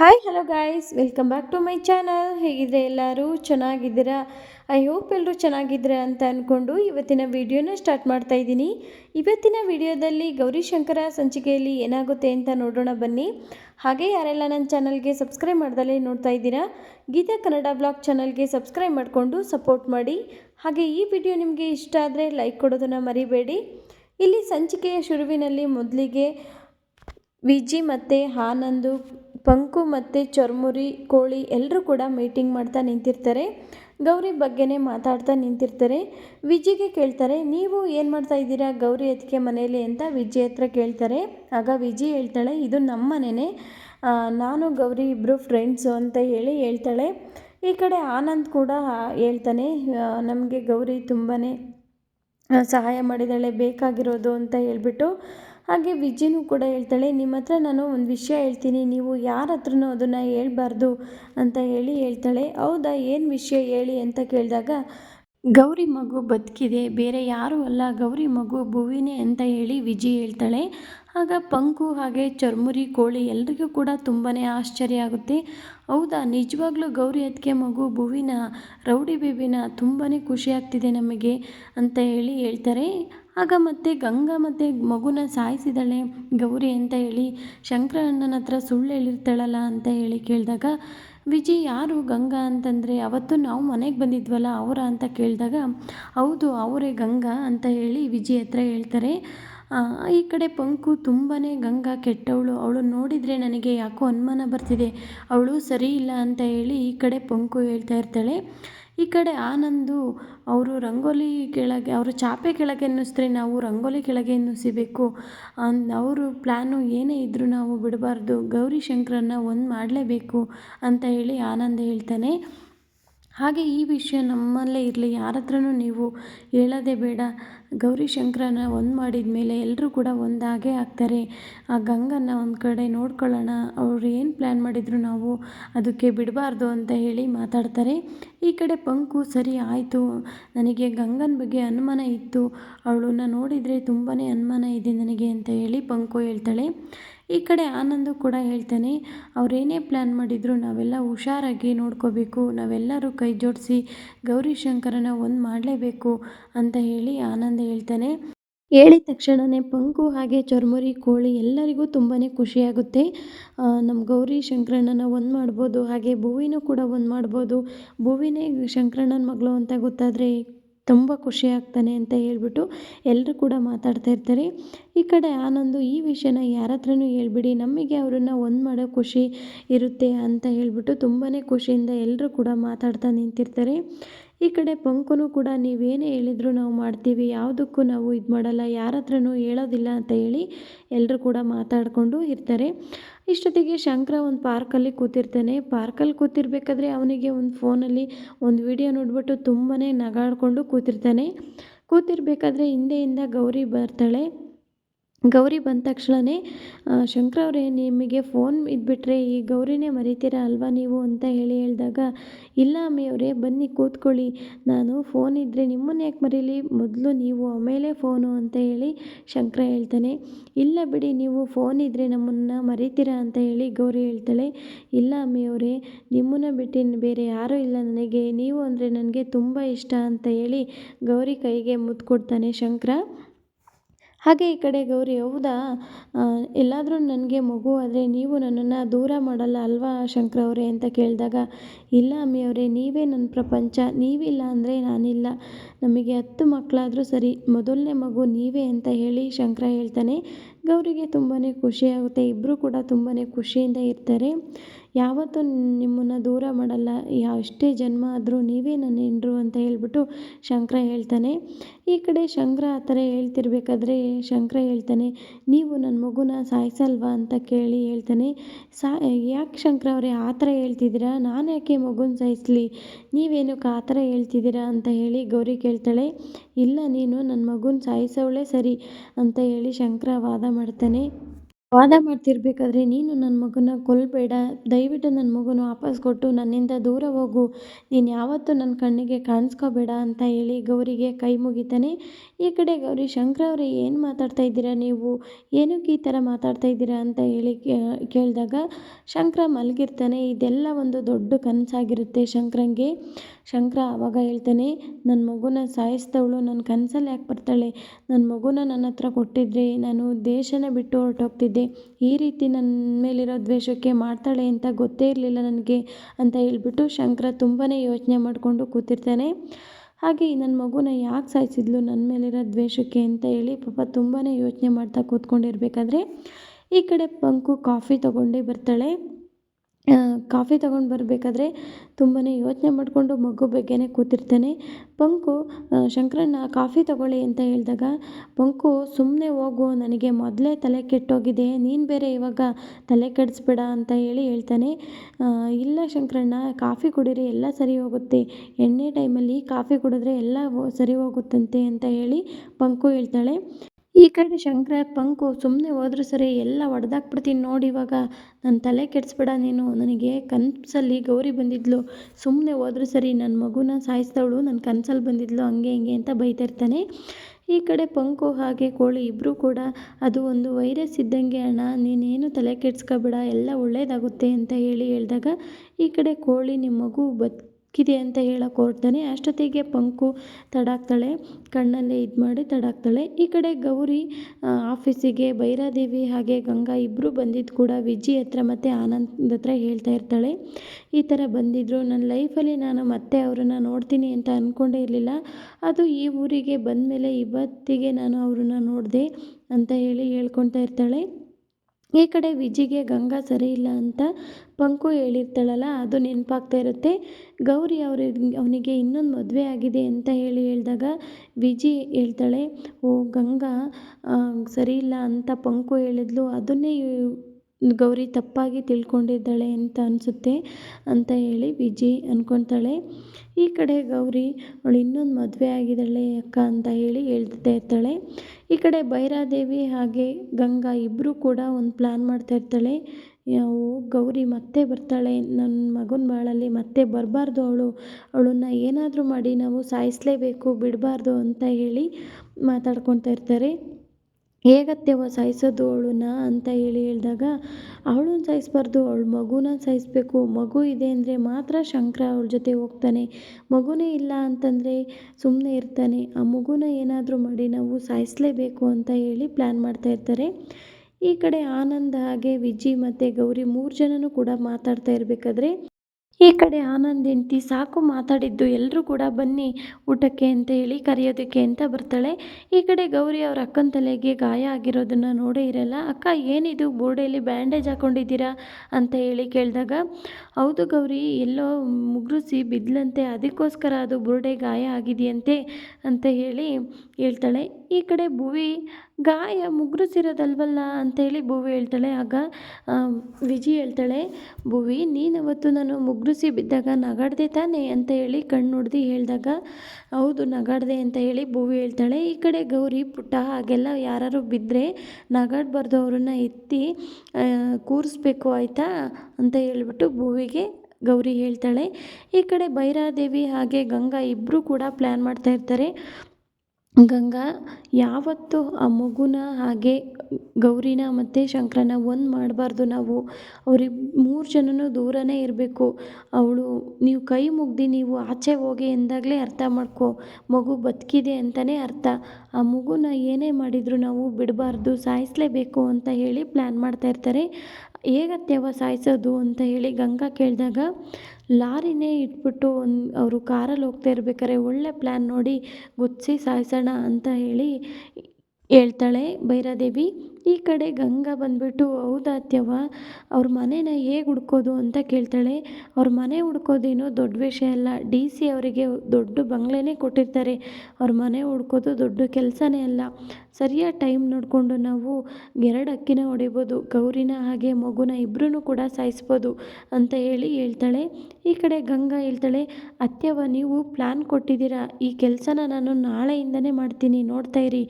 Hi hello guys welcome back to my channel ಹೇಗಿದ್ರೆ ಎಲ್ಲರೂ? ಚೆನ್ನಾಗಿದ್ದೀರಾ? I hope ಎಲ್ಲರೂ ಚೆನ್ನಾಗಿದ್ದೀರಾ ಅಂತ ಅಂದ್ಕೊಂಡು ಇವತ್ತಿನ ವಿಡಿಯೋನ ಸ್ಟಾರ್ಟ್ ಮಾಡ್ತಾ ಇದ್ದೀನಿ. ಇವತ್ತಿನ ವಿಡಿಯೋದಲ್ಲಿ ಗೌರಿಶಂಕರ ಸಂಚಿಕೆಯಲ್ಲಿ ಏನಾಗುತ್ತೆ ಅಂತ ನೋಡೋಣ ಬನ್ನಿ. ಹಾಗೆ ಯಾರೆಲ್ಲ ನನ್ನ ಚಾನಲ್ಗೆ ಸಬ್ಸ್ಕ್ರೈಬ್ ಮಾಡ್ದಲೇ ನೋಡ್ತಾ ಇದ್ದೀರಾ, ಗೀತಾ ಕನ್ನಡ ಬ್ಲಾಗ್ ಚಾನಲ್ಗೆ ಸಬ್ಸ್ಕ್ರೈಬ್ ಮಾಡಿಕೊಂಡು ಸಪೋರ್ಟ್ ಮಾಡಿ. ಹಾಗೆ ಈ ವಿಡಿಯೋ ನಿಮಗೆ ಇಷ್ಟ ಆದರೆ ಲೈಕ್ ಕೊಡೋದನ್ನು ಮರಿಬೇಡಿ. ಇಲ್ಲಿ ಸಂಚಿಕೆಯ ಶುರುವಿನಲ್ಲಿ ಮೊದಲಿಗೆ ವಿಜಿ ಮತ್ತು ಆನಂದು ಪಂಕು ಮತ್ತು ಚರ್ಮುರಿ, ಕೋಳಿ ಎಲ್ಲರೂ ಕೂಡ ಮೀಟಿಂಗ್ ಮಾಡ್ತಾ ನಿಂತಿರ್ತಾರೆ. ಗೌರಿ ಬಗ್ಗೆನೇ ಮಾತಾಡ್ತಾ ನಿಂತಿರ್ತಾರೆ. ವಿಜಿಗೆ ಕೇಳ್ತಾರೆ, ನೀವು ಏನು ಮಾಡ್ತಾ ಇದ್ದೀರಾ ಗೌರಿ ಅದಕ್ಕೆ ಮನೆಯಲ್ಲಿ? ಅಂತ ವಿಜಿ ಹತ್ರ ಕೇಳ್ತಾರೆ. ಆಗ ವಿಜಿ ಹೇಳ್ತಾಳೆ, ಇದು ನಮ್ಮ ಮನೆಯೇ ನಾನು, ಗೌರಿ ಇಬ್ಬರು ಫ್ರೆಂಡ್ಸು ಅಂತ ಹೇಳಿ ಹೇಳ್ತಾಳೆ. ಈ ಕಡೆ ಆನಂದ್ ಕೂಡ ಹೇಳ್ತಾನೆ ನಮಗೆ ಗೌರಿ ತುಂಬಾ ಸಹಾಯ ಮಾಡಿದ್ದಾಳೆ, ಬೇಕಾಗಿರೋದು ಅಂತ ಹೇಳ್ಬಿಟ್ಟು ಹಾಗೆ ವಿಜಯನೂ ಕೂಡ ಹೇಳ್ತಾಳೆ, ನಿಮ್ಮ ಹತ್ರ ನಾನು ಒಂದು ವಿಷಯ ಹೇಳ್ತೀನಿ, ನೀವು ಯಾರ ಹತ್ರನೂ ಅದನ್ನು ಹೇಳ್ಬಾರ್ದು ಅಂತ ಹೇಳಿ ಹೇಳ್ತಾಳೆ. ಹೌದಾ, ಏನು ವಿಷಯ ಹೇಳಿ? ಅಂತ ಕೇಳಿದಾಗ, ಗೌರಿ ಮಗು ಬದುಕಿದೆ, ಬೇರೆ ಯಾರೂ ಅಲ್ಲ, ಗೌರಿ ಮಗು ಭುವಿನೇ ಅಂತ ಹೇಳಿ ವಿಜಿ ಹೇಳ್ತಾಳೆ. ಆಗ ಪಂಕು ಹಾಗೆ ಚರ್ಮುರಿ, ಕೋಳಿ ಎಲ್ರಿಗೂ ಕೂಡ ತುಂಬಾ ಆಶ್ಚರ್ಯ ಆಗುತ್ತೆ. ಹೌದಾ, ನಿಜವಾಗ್ಲೂ ಗೌರಿ ಅದಕ್ಕೆ ಮಗು ಭುವಿನ, ರೌಡಿ ಬೇಬಿನ ತುಂಬಾ ಖುಷಿಯಾಗ್ತಿದೆ ನಮಗೆ, ಅಂತ ಹೇಳಿ ಹೇಳ್ತಾರೆ. ಆಗ ಮತ್ತೆ ಗಂಗಾ ಮತ್ತು ಮಗುನ ಸಾಯಿಸಿದಾಳೆ. ಗೌರಿ ಅಂತ ಹೇಳಿ ಶಂಕರಣ್ಣನ ಹತ್ರ ಸುಳ್ಳು ಹೇಳಿರ್ತಾಳಲ್ಲ ಅಂತ ಹೇಳಿ ಕೇಳಿದಾಗ, ವಿಜಿ, ಯಾರು ಗಂಗಾ ಅಂತಂದರೆ? ಅವತ್ತು ನಾವು ಮನೆಗೆ ಬಂದಿದ್ವಲ್ಲ, ಅವರ ಅಂತ ಕೇಳಿದಾಗ, ಹೌದು, ಅವರೇ ಗಂಗಾ ಅಂತ ಹೇಳಿ ವಿಜಿ ಹತ್ರ ಹೇಳ್ತಾರೆ. ಈ ಕಡೆ ಪಂಕು ತುಂಬಾ ಗಂಗಾ ಕೆಟ್ಟವಳು. ಅವಳು ನೋಡಿದರೆ ನನಗೆ ಯಾಕೋ ಅನುಮಾನ ಬರ್ತಿದೆ. ಅವಳು ಸರಿ ಇಲ್ಲ ಅಂತ ಹೇಳಿ ಈ ಕಡೆ ಪಂಕು ಹೇಳ್ತಾ ಇರ್ತಾಳೆ. ಈ ಕಡೆ ಆನಂದು ಅವರು ರಂಗೋಲಿ ಕೆಳಗೆ, ಅವರು ಚಾಪೆ ಕೆಳಗೆ ಎನ್ನಿಸಿದ್ರೆ ನಾವು ರಂಗೋಲಿ ಕೆಳಗೆ ಎನ್ನಿಸಬೇಕು ಅವರು ಪ್ಲ್ಯಾನು ಏನೇ ಇದ್ದರೂ ನಾವು ಬಿಡಬಾರ್ದು ಗೌರಿ ಶಂಕರನ್ನ ಒಂದು ಮಾಡಲೇಬೇಕು ಅಂತ ಹೇಳಿ ಆನಂದ್ ಹೇಳ್ತಾನೆ. ಹಾಗೆ ಈ ವಿಷಯ ನಮ್ಮಲ್ಲೇ ಇರಲಿ ಯಾರ ಹತ್ರನೂ ನೀವು ಹೇಳೋದೇ ಬೇಡ. ಗೌರಿ ಶಂಕರನ ಒಂದು ಮಾಡಿದ ಮೇಲೆ ಎಲ್ಲರೂ ಕೂಡ ಒಂದಾಗೇ ಆಗ್ತಾರೆ. ಆ ಗಂಗನ್ನ ಒಂದು ಕಡೆ ನೋಡ್ಕೊಳ್ಳೋಣ. ಅವ್ರು ಏನು ಪ್ಲ್ಯಾನ್ ಮಾಡಿದ್ರು ನಾವು ಅದಕ್ಕೆ ಬಿಡಬಾರ್ದು ಅಂತ ಹೇಳಿ ಮಾತಾಡ್ತಾರೆ. ಈ ಕಡೆ ಪಂಕು, ಸರಿ ಆಯಿತು. ನನಗೆ ಗಂಗನ ಬಗ್ಗೆ ಅನುಮಾನ ಇತ್ತು. ಅವಳನ್ನ ನೋಡಿದರೆ ತುಂಬಾ ಅನುಮಾನ ಇದೆ ನನಗೆ ಅಂತ ಹೇಳಿ ಪಂಕು ಹೇಳ್ತಾಳೆ. ಈ ಕಡೆ ಆನಂದು ಕೂಡ ಹೇಳ್ತಾನೆ, ಅವರೇನೇ ಪ್ಲ್ಯಾನ್ ಮಾಡಿದ್ರು ನಾವೆಲ್ಲ ಹುಷಾರಾಗಿ ನೋಡ್ಕೋಬೇಕು, ನಾವೆಲ್ಲರೂ ಕೈ ಜೋಡಿಸಿ ಗೌರಿ ಗೌರಿಶಂಕರನ ಒಂದು ಮಾಡಲೇಬೇಕು, ಅಂತ ಹೇಳಿ ಆನಂದ್ ಹೇಳ್ತಾನೆ. ಹೇಳಿದ ತಕ್ಷಣವೇ ಪಂಕು ಹಾಗೆ ಚರ್ಮುರಿ ಕೋಳಿ ಎಲ್ಲರಿಗೂ ತುಂಬಾ ಖುಷಿಯಾಗುತ್ತೆ. ನಮ್ಮ ಗೌರಿ ಶಂಕರಣ್ಣನ ಒಂದು ಮಾಡ್ಬೋದು, ಹಾಗೆ ಭುವಿನೂ ಕೂಡ ಒಂದು ಮಾಡ್ಬೋದು. ಭುವಿನೇ ಶಂಕರಣ್ಣನ ಮಗಳು ಅಂತ ಗೊತ್ತಾದರೆ ತುಂಬ ಖುಷಿ ಆಗ್ತಾನೆ ಅಂತ ಹೇಳ್ಬಿಟ್ಟು ಎಲ್ಲರೂ ಕೂಡ ಮಾತಾಡ್ತಾ ಇರ್ತಾರೆ. ಈ ಕಡೆ ಆನಂದು ಈ ವಿಷಯನ ಯಾರ ಹತ್ರನೂ ಹೇಳ್ಬಿಡಿ ನಮಗೆ ಅವರನ್ನು ಒಂದು ಮಾಡೋ ಖುಷಿ ಇರುತ್ತೆ ಅಂತ ಹೇಳ್ಬಿಟ್ಟು ತುಂಬಾ ಖುಷಿಯಿಂದ ಎಲ್ಲರೂ ಕೂಡ ಮಾತಾಡ್ತಾ ನಿಂತಿರ್ತಾರೆ. ಈ ಕಡೆ ಪಂಕುನು ಕೂಡ ನೀವೇನೇ ಹೇಳಿದ್ರು ನಾವು ಮಾಡ್ತೀವಿ, ಯಾವುದಕ್ಕೂ ನಾವು ಇದು ಮಾಡಲ್ಲ, ಯಾರ ಹತ್ರನೂ ಹೇಳೋದಿಲ್ಲ ಅಂತ ಹೇಳಿ ಎಲ್ಲರೂ ಕೂಡ ಮಾತಾಡಿಕೊಂಡು ಇರ್ತಾರೆ. ಇಷ್ಟೊತ್ತಿಗೆ ಶಂಕರ ಒಂದು ಪಾರ್ಕಲ್ಲಿ ಕೂತಿರ್ತಾನೆ. ಪಾರ್ಕಲ್ಲಿ ಕೂತಿರ್ಬೇಕಾದ್ರೆ ಅವನಿಗೆ ಒಂದು ಫೋನಲ್ಲಿ ಒಂದು ವಿಡಿಯೋ ನೋಡಿಬಿಟ್ಟು ತುಂಬಾ ನಗಾಡಿಕೊಂಡು ಕೂತಿರ್ತಾನೆ. ಕೂತಿರ್ಬೇಕಾದ್ರೆ ಹಿಂದೆಯಿಂದ ಗೌರಿ ಬರ್ತಾಳೆ. ಗೌರಿ ಬಂದ ತಕ್ಷಣವೇ ಶಂಕರ ಅವರೇ ನಿಮಗೆ ಫೋನ್ ಇದ್ಬಿಟ್ರೆ ಈ ಗೌರಿನೇ ಮರಿತೀರಾ ಅಲ್ವಾ ನೀವು? ಅಂತ ಹೇಳಿ ಹೇಳಿದಾಗ, ಇಲ್ಲ ಅಮ್ಮಿ ಅವರೇ, ಬನ್ನಿ ಕೂತ್ಕೊಳ್ಳಿ. ನಾನು ಫೋನ್ ಇದ್ದರೆ ನಿಮ್ಮನ್ನು ಯಾಕೆ ಮರೀಲಿ? ಮೊದಲು ನೀವು ಆಮೇಲೆ ಫೋನು ಅಂತ ಹೇಳಿ ಶಂಕರ ಹೇಳ್ತಾನೆ, ಇಲ್ಲ ಬಿಡಿ, ನೀವು ಫೋನ್ ಇದ್ದರೆ ನಮ್ಮನ್ನು ಮರಿತೀರಾ ಅಂತ ಹೇಳಿ ಗೌರಿ ಹೇಳ್ತಾಳೆ, ಇಲ್ಲ ಅಮ್ಮಿ ಅವರೇ, ನಿಮ್ಮನ್ನು ಬಿಟ್ಟು ಬೇರೆ ಯಾರೂ ಇಲ್ಲ ನನಗೆ. ನೀವು ಅಂದರೆ ನನಗೆ ತುಂಬ ಇಷ್ಟ ಅಂತ ಹೇಳಿ ಗೌರಿ ಕೈಗೆ ಮುದ್ದು ಕೊಡ್ತಾನೆ ಶಂಕರ. ಹಾಗೆ ಈ ಕಡೆ ಗೌರಿ ಹೌದಾ? ಎಲ್ಲಾದರೂ ನನಗೆ ಮಗು ಆದರೆ ನೀವು ನನ್ನನ್ನು ದೂರ ಮಾಡಲ್ಲ ಅಲ್ವಾ ಶಂಕರ ಅವರೇ ಅಂತ ಕೇಳಿದಾಗ, ಇಲ್ಲ ಅಮ್ಮಿ ಅವರೇ, ನೀವೇ ನನ್ನ ಪ್ರಪಂಚ, ನೀವಿಲ್ಲ ಅಂದರೆ ನಾನಿಲ್ಲ. ನಮಗೆ ಹತ್ತು ಮಕ್ಕಳಾದರೂ ಸರಿ, ಮೊದಲನೇ ಮಗು ನೀವೇ ಅಂತ ಹೇಳಿ ಶಂಕರ ಹೇಳ್ತಾನೆ. ಗೌರಿಗೆ ತುಂಬಾ ಖುಷಿಯಾಗುತ್ತೆ ಇಬ್ಬರೂ ಕೂಡ ತುಂಬಾ ಖುಷಿಯಿಂದ ಇರ್ತಾರೆ. ಯಾವತ್ತೂ ನಿಮ್ಮನ್ನು ದೂರ ಮಾಡಲ್ಲ. ಎಷ್ಟೇ ಜನ್ಮ ಆದರೂ ನೀವೇ ನನ್ನ ಹೆಂಡ್ರು ಅಂತ ಹೇಳ್ಬಿಟ್ಟು ಶಂಕರ ಹೇಳ್ತಾನೆ. ಈ ಕಡೆ ಶಂಕರ ಆ ಥರ ಹೇಳ್ತಿರ್ಬೇಕಾದ್ರೆ ಶಂಕರ ಹೇಳ್ತಾನೆ, ನೀವು ನನ್ನ ಮಗುನ ಸಾಯಿಸಲ್ವಾ ಅಂತ ಕೇಳಿ ಹೇಳ್ತಾನೆ. ಸಾ, ಯಾಕೆ ಶಂಕರ ಅವರೇ ಆ ಥರ ಹೇಳ್ತಿದ್ದೀರಾ? ನಾನು ಯಾಕೆ ಮಗುನ ಸಾಯಿಸಲಿ? ನೀವೇನಕ್ಕೆ ಆ ಥರ ಹೇಳ್ತಿದ್ದೀರಾ? ಅಂತ ಹೇಳಿ ಗೌರಿ ಕೇಳ್ತಾಳೆ. ಇಲ್ಲ ನೀನು ನನ್ನ ಮಗುನ ಸಾಯಿಸೋವಳೆ ಸರಿ ಅಂತ ಹೇಳಿ ಶಂಕರ ವಾದ ಮಾಡ್ತಾನೆ. ವಾದ ಮಾಡ್ತಿರ್ಬೇಕಾದ್ರೆ ನೀನು ನನ್ನ ಮಗನ ಕೊಲ್ಲಬೇಡ ದಯವಿಟ್ಟು ನನ್ನ ಮಗನ ವಾಪಸ್ ಕೊಟ್ಟು ನನ್ನಿಂದ ದೂರ ಹೋಗು. ನೀನು ಯಾವತ್ತೂ ನನ್ನ ಕಣ್ಣಿಗೆ ಕಾಣಿಸ್ಕೋಬೇಡ ಅಂತ ಹೇಳಿ ಗೌರಿಗೆ ಕೈ ಮುಗಿತಾನೆ. ಈ ಕಡೆ ಗೌರಿ, ಶಂಕರ ಅವರೇ ಏನು ಮಾತಾಡ್ತಾ ಇದ್ದೀರಾ ನೀವು? ಏನಕ್ಕೆ ಈ ಥರ ಮಾತಾಡ್ತಾ ಇದ್ದೀರಾ ಅಂತ ಹೇಳಿ ಕೇಳಿದಾಗ ಶಂಕರ ಮಲಗಿರ್ತಾನೆ. ಇದೆಲ್ಲ ಒಂದು ದೊಡ್ಡ ಕನಸಾಗಿರುತ್ತೆ ಶಂಕರಂಗೆ. ಶಂಕರ ಆವಾಗ ಹೇಳ್ತಾನೆ, ನನ್ನ ಮಗುನ ಸಾಯಿಸ್ತವಳು ನನ್ನ ಕನಸಲ್ಲಿ ಯಾಕೆ ಬರ್ತಾಳೆ? ನನ್ನ ಮಗುನ ನನ್ನ ಹತ್ರ ಕೊಟ್ಟಿದ್ರೆ ನಾನು ದೇಶನ ಬಿಟ್ಟು ಹೊರಟೋಗ್ತಿದ್ದೆ. ಈ ರೀತಿ ನನ್ನ ಮೇಲಿರೋ ದ್ವೇಷಕ್ಕೆ ಮಾಡ್ತಾಳೆ ಅಂತ ಗೊತ್ತೇ ಇರಲಿಲ್ಲ ನನಗೆ ಅಂತ ಹೇಳ್ಬಿಟ್ಟು ಶಂಕರ ತುಂಬಾ ಯೋಚನೆ ಮಾಡಿಕೊಂಡು ಕೂತಿರ್ತಾನೆ. ಹಾಗೆ ನನ್ನ ಮಗುನ ಯಾಕೆ ಸಾಯಿಸಿದ್ಲು ನನ್ನ ಮೇಲಿರೋ ದ್ವೇಷಕ್ಕೆ ಅಂತ ಹೇಳಿ ಪಾಪ ತುಂಬಾ ಯೋಚನೆ ಮಾಡ್ತಾ ಕೂತ್ಕೊಂಡಿರ್ಬೇಕಾದ್ರೆ, ಈ ಕಡೆ ಪಂಕು ಕಾಫಿ ತೊಗೊಂಡೇ ಬರ್ತಾಳೆ. ಕಾಫಿ ತಗೊಂಡು ಬರಬೇಕಾದ್ರೆ ತುಂಬಾ ಯೋಚನೆ ಮಾಡಿಕೊಂಡು ಮಗು ಬಗ್ಗೆನೇ ಕೂತಿರ್ತಾನೆ. ಪಂಕು ಶಂಕರಣ್ಣ, ಕಾಫಿ ತಗೊಳ್ಳಿ ಅಂತ ಹೇಳಿದಾಗ, ಪಂಕು ಸುಮ್ಮನೆ ಹೋಗು, ನನಗೆ ಮೊದಲೇ ತಲೆ ಕೆಟ್ಟೋಗಿದೆ, ನೀನು ಬೇರೆ ಇವಾಗ ತಲೆ ಕೆಡಿಸ್ಬೇಡ ಅಂತ ಹೇಳಿ ಹೇಳ್ತಾನೆ. ಇಲ್ಲ ಶಂಕರಣ್ಣ, ಕಾಫಿ ಕುಡೀರಿ, ಎಲ್ಲ ಸರಿ ಹೋಗುತ್ತೆ. ಎಣ್ಣೆ ಟೈಮಲ್ಲಿ ಕಾಫಿ ಕುಡಿದ್ರೆ ಎಲ್ಲ ಸರಿ ಹೋಗುತ್ತಂತೆ ಅಂತ ಹೇಳಿ ಪಂಕು ಹೇಳ್ತಾಳೆ. ಈ ಕಡೆ ಶಂಕರ, ಪಂಕು ಸುಮ್ಮನೆ ಹೋದ್ರು ಸರಿ, ಎಲ್ಲ ಒಡೆದಾಕ್ಬಿಡ್ತೀನಿ ನೋಡಿ ಇವಾಗ. ನನ್ನ ತಲೆ ಕೆಡಿಸ್ಬೇಡ ನೀನು. ನನಗೆ ಕನಸಲ್ಲಿ ಗೌರಿ ಬಂದಿದ್ಲು. ಸುಮ್ಮನೆ ಹೋದ್ರು ಸರಿ ನನ್ನ ಮಗುನ ಸಾಯಿಸಿದವಳು ನನ್ನ ಕನಸಲ್ಲಿ ಬಂದಿದ್ಲು, ಹಂಗೆ ಹಿಂಗೆ ಅಂತ ಬೈತಾ ಈ ಕಡೆ ಪಂಕು ಹಾಗೆ ಕೋಳಿ ಇಬ್ಬರೂ ಕೂಡ, ಅದು ಒಂದು ವೈರಸ್ ಇದ್ದಂಗೆ, ಅಣ್ಣ, ನೀನೇನು ತಲೆ ಕೆಡ್ಸ್ಕೊಬೇಡ, ಎಲ್ಲ ಒಳ್ಳೇದಾಗುತ್ತೆ ಅಂತ ಹೇಳಿ ಹೇಳಿದಾಗ, ಈ ಕಡೆ ಕೋಳಿ ನಿಮ್ಮ ಮಗು ಬದ್ ಕಿದೆ ಅಂತ ಹೇಳಕ್ಕೆ ಹೊರಡ್ತಾನೆ. ಅಷ್ಟೊತ್ತಿಗೆ ಪಂಕು ತಡಾಕ್ತಾಳೆ ಕಣ್ಣಲ್ಲೇ ಇದು ಮಾಡಿ ತಡಾಕ್ತಾಳೆ ಈ ಕಡೆ ಗೌರಿ ಆಫೀಸಿಗೆ ಭೈರಾದೇವಿ ಹಾಗೆ ಗಂಗಾ ಇಬ್ಬರು ಬಂದಿದ್ದು ಕೂಡ ವಿಜಿ ಹತ್ರ ಮತ್ತು ಆನಂದ್ ಹತ್ರ ಹೇಳ್ತಾ ಇರ್ತಾಳೆ. ಈ ಥರ ಬಂದಿದ್ದರು ನನ್ನ ಲೈಫಲ್ಲಿ ನಾನು ಮತ್ತೆ ಅವರನ್ನು ನೋಡ್ತೀನಿ ಅಂತ ಅಂದ್ಕೊಂಡೇ ಇರಲಿಲ್ಲ. ಅದು ಈ ಊರಿಗೆ ಬಂದ ಮೇಲೆ ಇವತ್ತಿಗೆ ನಾನು ಅವ್ರನ್ನ ನೋಡಿದೆ ಅಂತ ಹೇಳಿ ಹೇಳ್ಕೊಳ್ತಾ ಇರ್ತಾಳೆ. ಈ ಕಡೆ ವಿಜಿಗೆ ಗಂಗಾ ಸರಿ ಇಲ್ಲ ಅಂತ ಪಂಕು ಹೇಳಿರ್ತಾಳಲ್ಲ, ಅದು ನೆನಪಾಗ್ತಾ ಇರುತ್ತೆ. ಗೌರಿ ಅವ್ರ ಅವನಿಗೆ ಇನ್ನೊಂದು ಮದುವೆ ಆಗಿದೆ ಅಂತ ಹೇಳಿ ಹೇಳಿದಾಗ ವಿಜಿ ಹೇಳ್ತಾಳೆ, ಓ ಗಂಗಾ ಸರಿ ಇಲ್ಲ ಅಂತ ಪಂಕು ಹೇಳಿದ್ಲು, ಅದನ್ನೇ ಗೌರಿ ತಪ್ಪಾಗಿ ತಿಳ್ಕೊಂಡಿದ್ದಾಳೆ ಅಂತ ಅನಿಸುತ್ತೆ ಅಂತ ಹೇಳಿ ವಿಜಿ ಅಂದ್ಕೊತಾಳೆ ಈ ಕಡೆ ಗೌರಿ ಅವಳು ಇನ್ನೊಂದು ಮದುವೆ ಆಗಿದ್ದಾಳೆ ಅಕ್ಕ ಅಂತ ಹೇಳಿ ಹೇಳ್ತಾ ಇರ್ತಾಳೆ. ಈ ಕಡೆ ಭೈರಾದೇವಿ ಹಾಗೆ ಗಂಗಾ ಇಬ್ಬರು ಕೂಡ ಒಂದು ಪ್ಲ್ಯಾನ್ ಮಾಡ್ತಾ ಇರ್ತಾಳೆ. ಗೌರಿ ಮತ್ತೆ ಬರ್ತಾಳೆ ನನ್ನ ಮಗನ ಬಾಳಲ್ಲಿ ಮತ್ತೆ ಬರಬಾರ್ದು ಅವಳು, ಅವಳನ್ನ ಏನಾದರೂ ಮಾಡಿ ನಾವು ಸಾಯಿಸಲೇಬೇಕು, ಬಿಡಬಾರ್ದು ಅಂತ ಹೇಳಿ ಮಾತಾಡ್ಕೊತಾ ಇರ್ತಾರೆ. ಹೇಗತ್ತೆವ ಸಾಯಿಸೋದು ಅವಳನ್ನ ಅಂತ ಹೇಳಿ ಹೇಳಿದಾಗ, ಅವಳನ್ನ ಸಾಯಿಸ್ಬಾರ್ದು, ಅವಳ ಮಗುನ ಸಾಯಿಸ್ಬೇಕು. ಮಗು ಇದೆ ಅಂದರೆ ಮಾತ್ರ ಶಂಕರ ಅವಳ ಜೊತೆ ಹೋಗ್ತಾನೆ. ಮಗುನೇ ಇಲ್ಲ ಅಂತಂದರೆ ಸುಮ್ಮನೆ ಇರ್ತಾನೆ. ಆ ಮಗುನ ಏನಾದರೂ ಮಾಡಿ ನಾವು ಸಾಯಿಸಲೇಬೇಕು ಅಂತ ಹೇಳಿ ಪ್ಲ್ಯಾನ್ ಮಾಡ್ತಾ ಇರ್ತಾರೆ. ಈ ಕಡೆ ಆನಂದ್ ಹಾಗೆ ವಿಜಿ ಮತ್ತು ಗೌರಿ ಮೂರು ಜನನೂ ಕೂಡ ಮಾತಾಡ್ತಾ ಇರಬೇಕಾದ್ರೆ ಈ ಕಡೆ ಆನಂದ್ ಹೆಂಡ್ತಿ ಸಾಕು ಮಾತಾಡಿದ್ದು ಎಲ್ಲರೂ ಕೂಡ ಬನ್ನಿ ಊಟಕ್ಕೆ ಅಂತ ಹೇಳಿ ಕರೆಯೋದಕ್ಕೆ ಅಂತ ಬರ್ತಾಳೆ. ಈ ಕಡೆ ಗೌರಿ ಅವ್ರ ಅಕ್ಕನ ತಲೆಗೆ ಗಾಯ ಆಗಿರೋದನ್ನು ನೋಡೇ ಇರಲ್ಲ. ಅಕ್ಕ, ಏನಿದು? ಬೋರ್ಡೆಯಲ್ಲಿ ಬ್ಯಾಂಡೇಜ್ ಹಾಕೊಂಡಿದ್ದೀರಾ? ಅಂತ ಹೇಳಿ ಕೇಳಿದಾಗ, ಹೌದು ಗೌರಿ, ಎಲ್ಲೋ ಮುಗ್ರುಸಿ ಬಿದ್ಲಂತೆ, ಅದಕ್ಕೋಸ್ಕರ ಅದು ಬುರುಡೆ ಗಾಯ ಆಗಿದೆಯಂತೆ ಅಂತ ಹೇಳಿ ಹೇಳ್ತಾಳೆ. ಈ ಕಡೆ ಭುವಿ ಗಾಯ ಮುಗ್ರುಸಿರೋದಲ್ವಲ್ಲ ಅಂತೇಳಿ ಭುವಿ ಹೇಳ್ತಾಳೆ. ಆಗ ವಿಜಿ ಹೇಳ್ತಾಳೆ, ಭುವಿ ನೀನು ಅವತ್ತು ನಾನು ಮುಗ್ರುಸಿ ಬಿದ್ದಾಗ ನಗಾಡ್ದೆ ತಾನೆ ಅಂತ ಹೇಳಿ ಕಣ್ಣು ನೋಡ್ದು ಹೇಳಿದಾಗ, ಹೌದು ನಗಾಡ್ದೆ ಅಂತ ಹೇಳಿ ಭುವಿ ಹೇಳ್ತಾಳೆ. ಈ ಕಡೆ ಗೌರಿ, ಪುಟ್ಟ ಹಾಗೆಲ್ಲ ಯಾರು ಬಿದ್ದರೆ ನಗಾಡಬಾರ್ದು ಅವ್ರನ್ನ ಎತ್ತಿ ಕೂರಿಸ್ಬೇಕು ಆಯಿತಾ ಅಂತ ಹೇಳ್ಬಿಟ್ಟು ಭುವಿಗೆ ಗೌರಿ ಹೇಳ್ತಾಳೆ. ಈ ಕಡೆ ಭೈರಾದೇವಿ ಹಾಗೆ ಗಂಗಾ ಇಬ್ಬರೂ ಕೂಡ ಪ್ಲ್ಯಾನ್ ಮಾಡ್ತಾ ಇರ್ತಾರೆ. ಗಂಗಾ, ಯಾವತ್ತೂ ಆ ಮಗುನ ಹಾಗೆ ಗೌರಿನ ಮತ್ತು ಶಂಕರನ ಒಂದು ಮಾಡಬಾರ್ದು ನಾವು. ಅವ್ರಿಗೆ ಮೂರು ಜನನೂ ದೂರನೇ ಇರಬೇಕು. ಅವಳು, ನೀವು ಕೈ ಮುಗ್ದು, ನೀವು ಆಚೆ ಹೋಗಿ ಎಂದಾಗಲೇ ಅರ್ಥ ಮಾಡ್ಕೊ. ಮಗು ಬದುಕಿದೆ ಅಂತಲೇ ಅರ್ಥ. ಆ ಮಗುನ ಏನೇ ಮಾಡಿದರೂ ನಾವು ಬಿಡಬಾರ್ದು, ಸಾಯಿಸಲೇಬೇಕು ಅಂತ ಹೇಳಿ ಪ್ಲ್ಯಾನ್ ಮಾಡ್ತಾ ಇರ್ತಾರೆ. ಹೇಗತ್ತೆವ ಸಾಯಿಸೋದು? ಅಂತ ಹೇಳಿ ಗಂಗಾ ಕೇಳಿದಾಗ ಲಾರಿನೇ ಇಟ್ಬಿಟ್ಟು ಒಂದು ಅವರು ಕಾರಲ್ಲಿ ಹೋಗ್ತಾ ಇರ್ಬೇಕಾದ್ರೆ ಒಳ್ಳೆ ಪ್ಲ್ಯಾನ್ ನೋಡಿ ಗುದ್ದಿಸಿ ಸಾಯಿಸೋಣ ಅಂತ ಹೇಳಿ ಹೇಳ್ತಾಳೆ ಭೈರಾದೇವಿ. ಈ ಕಡೆ ಗಂಗಾ ಬಂದ್ಬಿಟ್ಟು, ಹೌದಾ ಅತ್ಯವ್ವ, ಅವ್ರ ಮನೇನ ಹೇಗೆ ಹುಡ್ಕೋದು? ಅಂತ ಕೇಳ್ತಾಳೆ. ಅವ್ರ ಮನೆ ಹುಡ್ಕೋದೇನು ದೊಡ್ಡ ವಿಷಯ ಅಲ್ಲ. ಡಿ ಸಿ ಅವರಿಗೆ ದೊಡ್ಡ ಬಂಗ್ಲೆನೇ ಕೊಟ್ಟಿರ್ತಾರೆ. ಅವ್ರ ಮನೆ ಹುಡ್ಕೋದು ದೊಡ್ಡ ಕೆಲಸನೇ ಅಲ್ಲ. ಸರಿಯಾದ ಟೈಮ್ ನೋಡಿಕೊಂಡು ನಾವು ಎರಡು ಅಕ್ಕಿನ ಹೊಡಿಬೋದು, ಗೌರಿನ ಹಾಗೆ ಮಗುನ ಇಬ್ಬರೂ ಕೂಡ ಸಾಯಿಸ್ಬೋದು ಅಂತ ಹೇಳಿ ಹೇಳ್ತಾಳೆ. ಈ ಕಡೆ ಗಂಗಾ ಹೇಳ್ತಾಳೆ, ಅತ್ಯವ, ನೀವು ಪ್ಲ್ಯಾನ್ ಕೊಟ್ಟಿದ್ದೀರಾ? ಈ ಕೆಲಸನ ನಾನು ನಾಳೆಯಿಂದನೇ ಮಾಡ್ತೀನಿ, ನೋಡ್ತಾ ಇರಿ,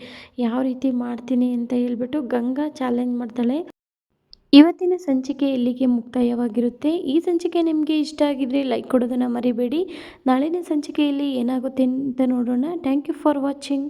ಯಾವ ರೀತಿ ಮಾಡ್ತೀನಿ ಅಂತ ಹೇಳ್ಬಿಟ್ಟು ಗಂಗಾ ಚಾಲೆಂಜ್ ಮಾಡ್ತಾಳೆ. ಇವತ್ತಿನ ಸಂಚಿಕೆ ಇಲ್ಲಿಗೆ ಮುಕ್ತಾಯವಾಗಿರುತ್ತೆ. ಈ ಸಂಚಿಕೆ ನಿಮಗೆ ಇಷ್ಟ ಆಗಿದ್ರೆ ಲೈಕ್ ಕೊಡೋದನ್ನು ಮರಿಬೇಡಿ. ನಾಳಿನ ಸಂಚಿಕೆಯಲ್ಲಿ ಏನಾಗುತ್ತೆ ಅಂತ ನೋಡೋಣ. Thank you for watching